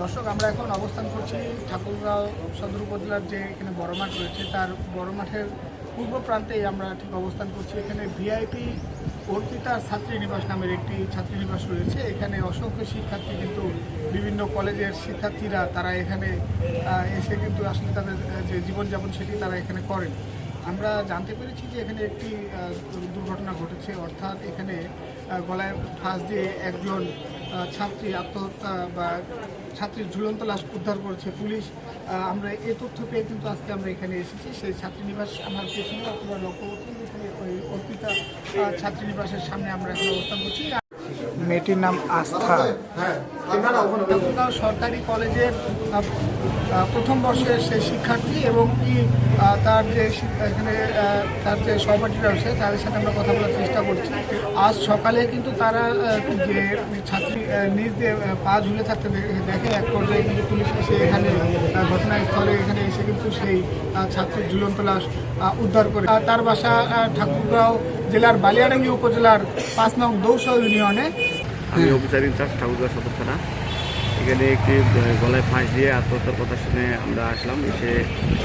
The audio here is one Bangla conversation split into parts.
দর্শক, আমরা এখন অবস্থান করছি ঠাকুরগাঁও সদর উপজেলার যে এখানে বড় মাঠ রয়েছে, তার বড় মাঠের পূর্ব প্রান্তেই আমরা ঠিক অবস্থান করছি। এখানে ভিআইপি অর্পিতা ছাত্রী নিবাস নামের একটি ছাত্রীনিবাস রয়েছে। এখানে অসংখ্য শিক্ষার্থী কিন্তু, বিভিন্ন কলেজের শিক্ষার্থীরা তারা এখানে এসে কিন্তু আসলে তাদের যে জীবনযাপন সেটি তারা এখানে করেন। আমরা জানতে পেরেছি যে এখানে একটি দুর্ঘটনা ঘটেছে। অর্থাৎ এখানে গলায় ফাঁস দিয়ে একজন ছাত্রী আত্মহত্যা বা ছাত্রীর ঝুলন্ত লাশ উদ্ধার করেছে পুলিশ আমরা এ তথ্য পেয়ে কিন্তু আজকে আমরা এখানে এসেছি। সেই ছাত্রী নিবাস আমার পেছনে আপনারা লক্ষ্য করছেন ওই অর্পিতা ছাত্রী নিবাসের সামনে আমরা এখন অবস্থান করছি। মেয়েটির নাম আস্থা। সরকারি কলেজের প্রথম বর্ষের সে শিক্ষার্থী এবং কি তার যে এখানে তার যে সহপাঠীরা রয়েছে, তাদের সাথে আমরা কথা বলার চেষ্টা করছি। আজ সকালে কিন্তু তারা যে ছাত্রী নিজ দিয়ে পা ঝুলে থাকতে দেখে, এক পর্যায়ে কিন্তু পুলিশ এসে এখানে ঘটনাস্থলে এখানে এসে কিন্তু সেই ছাত্রীর ঝুলন্ত লাশ উদ্ধার করে। তার বাসা ঠাকুরগাঁও জেলার বালিয়াডাঙ্গি উপজেলার পাঁচ নং দৌসা ইউনিয়নে। আমি অফিসার ইনচার্জ ঠাকুরগাঁ সদর থানা। এখানে একটি গলায় ফাঁস দিয়ে আত্মহত্যার কথা শুনে আমরা আসলাম, এসে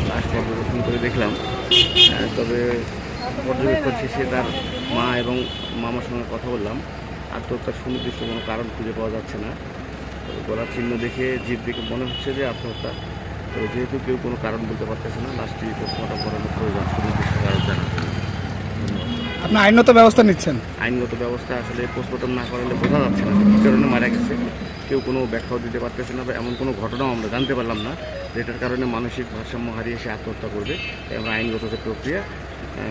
লাশ পর্যবেক্ষণ করে দেখলাম। তবে পর্যবেক্ষণ শেষে তার মা এবং মামার সঙ্গে কথা বললাম। আত্মহত্যার সুনির্দিষ্ট কোনো কারণ খুঁজে পাওয়া যাচ্ছে না। গলার চিহ্ন দেখে জীব দেখে মনে হচ্ছে যে আত্মহত্যা। তো যেহেতু কেউ কোনো কারণ বলতে পারতেছে না, লাশটি পোস্টমর্টম করানোর প্রয়োজন। আপনি আইনত ব্যবস্থা নিচ্ছেন? আইনগত ব্যবস্থা আসলে পোস্টমর্টম না করালে বোঝা যাচ্ছে না। কী কারণে মারা গেছে। কেউ কোনো ব্যাখ্যাও দিতে পারতেছে না বা এমন কোনো ঘটনাও আমরা জানতে পারলাম না যেটার কারণে মানসিক ভারসাম্য হারিয়ে সে আত্মহত্যা করবে। তাই আমরা আইনগত যে প্রক্রিয়া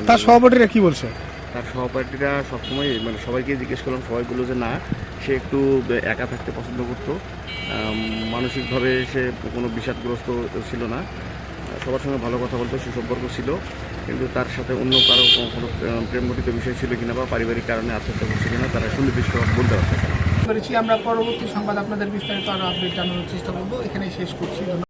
তার সভাপতিরা কি বলছে? তার সহপাঠীরা সবসময় মানে সবাইকে জিজ্ঞেস করলাম সবাই বলল যে না সে একটু একা থাকতে পছন্দ করতো। মানসিকভাবে সে কোনো বিষাদগ্রস্ত ছিল না। সবার সঙ্গে ভালো কথা বলতো সুসম্পর্ক ছিল, কিন্তু তার সাথে অন্য কারও কোনো- কোনো প্রেমঘটিত বিষয় ছিল কিনা বা পারিবারিক কারণে আত্মহত্যা করছে কিনা, তারা সুনির্দিষ্ট বলতে পারতেছে আমরা পরবর্তী সংবাদ আপনাদের বিস্তারিত আরও আপডেট জানানোর চেষ্টা করব। এখানেই শেষ করছি।